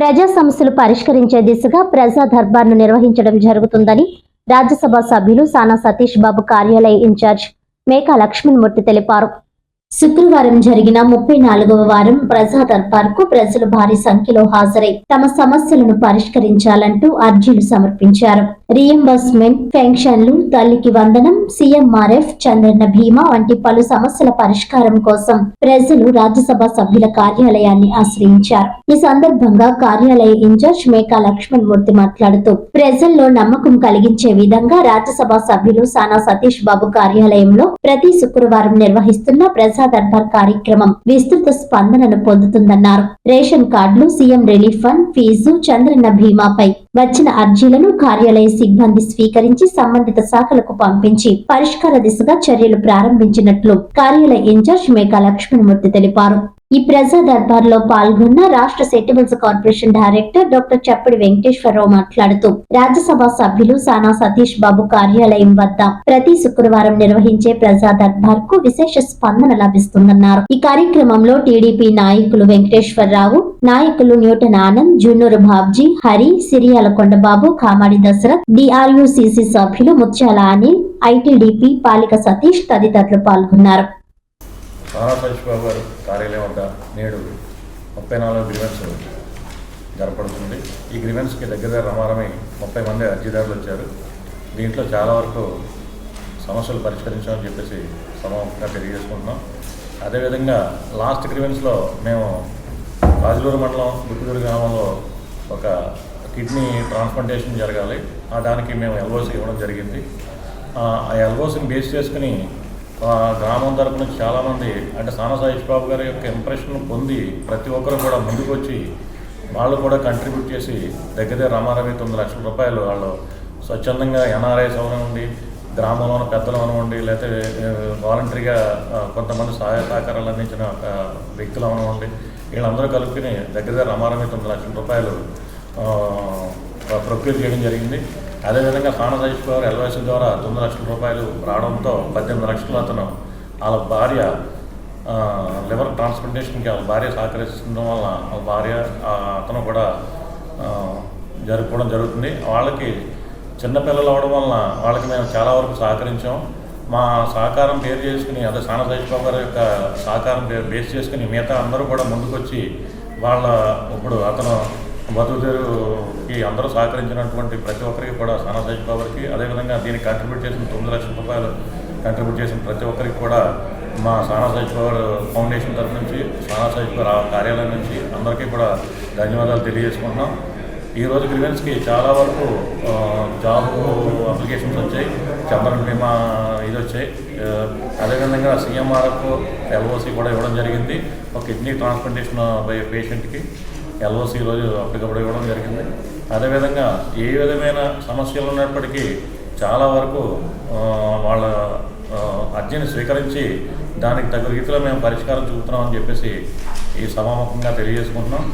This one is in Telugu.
ప్రజా సమస్యలు పరిష్కరించే దిశగా ప్రజా దర్బార్ను నిర్వహించడం జరుగుతుందని రాజ్యసభ సభ్యులు సానా సతీష్ బాబు కార్యాలయ ఇన్ఛార్జ్ మేకా లక్ష్మణ్మూర్తి తెలిపారు. శుక్రవారం జరిగిన ముప్పై నాలుగవ వారం ప్రజా దర్బార్కు ప్రజలు భారీ సంఖ్యలో హాజరై తమ సమస్యలను పరిష్కరించాలంటూ అర్జీలు సమర్పించారు. రియంబర్స్మెంట్ పెన్షన్లు తల్లికి వందనం సీఎంఆర్ఎఫ్ చంద్రన్న భీమా వంటి పలు సమస్యల పరిష్కారం కోసం ప్రజలు రాజ్యసభ సభ్యుల కార్యాలయాన్ని ఆశ్రయించారు. ఈ సందర్భంగా కార్యాలయ ఇన్ఛార్జ్ మేకా లక్ష్మణ్ మూర్తి మాట్లాడుతూ ప్రజల్లో నమ్మకం కలిగించే విధంగా రాజ్యసభ సభ్యులు సానా సతీష్ బాబు కార్యాలయంలో ప్రతి శుక్రవారం నిర్వహిస్తున్న ప్రజా దర్బార్ కార్యక్రమం విస్తృత స్పందనను పొందుతుందన్నారు. రేషన్ కార్డులు CM relief fund fees Chandranna భీమాపై వచ్చిన అర్జీలను కార్యాలయ సిబ్బంది స్వీకరించి సంబంధిత శాఖలకు పంపించి పరిష్కార దిశగా చర్యలు ప్రారంభించినట్లు కార్యాలయ ఇన్ఛార్జ్ మేకా లక్ష్మణమూర్తి తెలిపారు. ఈ ప్రజా దర్బార్లో పాల్గొన్న రాష్ట్ర settlements corporation director doctor Chappadi Venkateswararao మాట్లాడుతూ రాజ్యసభ సభ్యులు సానా సతీష్ బాబు కార్యాలయం వద్ద ప్రతి శుక్రవారం నిర్వహించే ప్రజా దర్బార్కు విశేష స్పందన లభిస్తుందన్నారు. ఈ కార్యక్రమంలో టీడీపీ నాయకులు వెంకటేశ్వరరావు నాయకులు న్యూటన్ ఆనంద్ జున్నూరు బాబ్జీ హరి సిరియాల కొండబాబు కామాడి దశరథ్ డిఆర్యుసిసి సభ్యులు ముత్యాల అనిల్ ఐటీడీపీ పాలిక సతీష్ తదితరులు పాల్గొన్నారు. నారా సచిబాబు గారు కార్యాలయం వద్ద నేడు ముప్పై నాలుగు గ్రీవెన్స్ జరపడుతుంది ఈ గ్రీవెన్స్కి దగ్గర రమారమై ముప్పై మంది అర్జీదారులు వచ్చారు. దీంట్లో చాలా వరకు సమస్యలు పరిష్కరించామని చెప్పేసి సమూహంగా తెలియజేసుకుంటున్నాం. అదేవిధంగా లాస్ట్ గ్రీవెన్స్లో మేము రాజులూరు మండలం గుట్టుదూరు గ్రామంలో ఒక కిడ్నీ ట్రాన్స్ప్లాంటేషన్ జరగాలి. ఆ దానికి మేము ఎల్ఓసి ఇవ్వడం జరిగింది. ఆ ఎల్ఓసిని బేస్ చేసుకుని గ్రామం తరపున చాలామంది అంటే సానా సాయిష్ గారి యొక్క ఇంప్రెషన్ పొంది ప్రతి ఒక్కరు కూడా ముందుకు వచ్చి వాళ్ళు కూడా కంట్రిబ్యూట్ చేసి దగ్గర దగ్గర తొమ్మిది లక్షల రూపాయలు వాళ్ళు స్వచ్ఛందంగా ఎన్ఆర్ఐస్ అవనివ్వండి గ్రామంలో ఉన్న పెద్దలు అవనివ్వండి లేకపోతే వాలంటరీగా కొంతమంది సహాయ సహకారాలు అందించిన వ్యక్తులు అవనివ్వండి వీళ్ళందరూ కలుపుకుని దగ్గర దగ్గర తొమ్మిది లక్షల రూపాయలు ప్రొక్యూర్ చేయడం జరిగింది. అదేవిధంగా సానా సతీష్ గారు ద్వారా తొమ్మిది లక్షల రూపాయలు రావడంతో పద్దెనిమిది లక్షలు అతను వాళ్ళ భార్య లివర్ ట్రాన్స్ప్లాంటేషన్కి వాళ్ళ భార్య సహకరిస్తుండడం వల్ల వాళ్ళ భార్య అతను కూడా జరుపుకోవడం జరుగుతుంది. వాళ్ళకి చిన్నపిల్లలు అవడం వలన వాళ్ళకి మేము చాలా వరకు సహకరించాం. మా సహకారం పేరు చేసుకుని అదే సాన సతీష్ బాబు గారి యొక్క సహకారం పేరు బేస్ చేసుకుని మిగతా అందరూ కూడా ముందుకొచ్చి వాళ్ళ ఇప్పుడు అతను బతుకుదేరుకి అందరూ సహకరించినటువంటి ప్రతి ఒక్కరికి కూడా సానా సతీష్ అదేవిధంగా దీనికి కంట్రిబ్యూట్ చేసిన తొమ్మిది లక్షల రూపాయలు కంట్రిబ్యూట్ చేసిన ప్రతి ఒక్కరికి కూడా మా సానా సతీష్ ఫౌండేషన్ తరఫు నుంచి సానా సతీష్ కార్యాలయం నుంచి అందరికీ కూడా ధన్యవాదాలు తెలియజేసుకుంటున్నాం. ఈ రోజు గ్రీవెన్స్కి చాలా వరకు జాబ్ అప్లికేషన్స్ వచ్చాయి. చంద్రన్ బీమా ఇది వచ్చాయి. అదేవిధంగా సీఎంఆర్ఎఫ్ ఎల్ఓసి కూడా ఇవ్వడం జరిగింది. ఒక కిడ్నీ ట్రాన్స్ప్లాంటేషన్ పేషెంట్కి ఎల్ఓసి ఈరోజు అప్పటికప్పుడు ఇవ్వడం జరిగింది. అదేవిధంగా ఏ విధమైన సమస్యలు ఉన్నప్పటికీ చాలా వరకు వాళ్ళ అర్జీని స్వీకరించి దానికి తగ్గ రీతిలో మేము పరిష్కారం చూపుతున్నామని చెప్పేసి ఈ సభాముఖంగా తెలియజేసుకుంటున్నాం.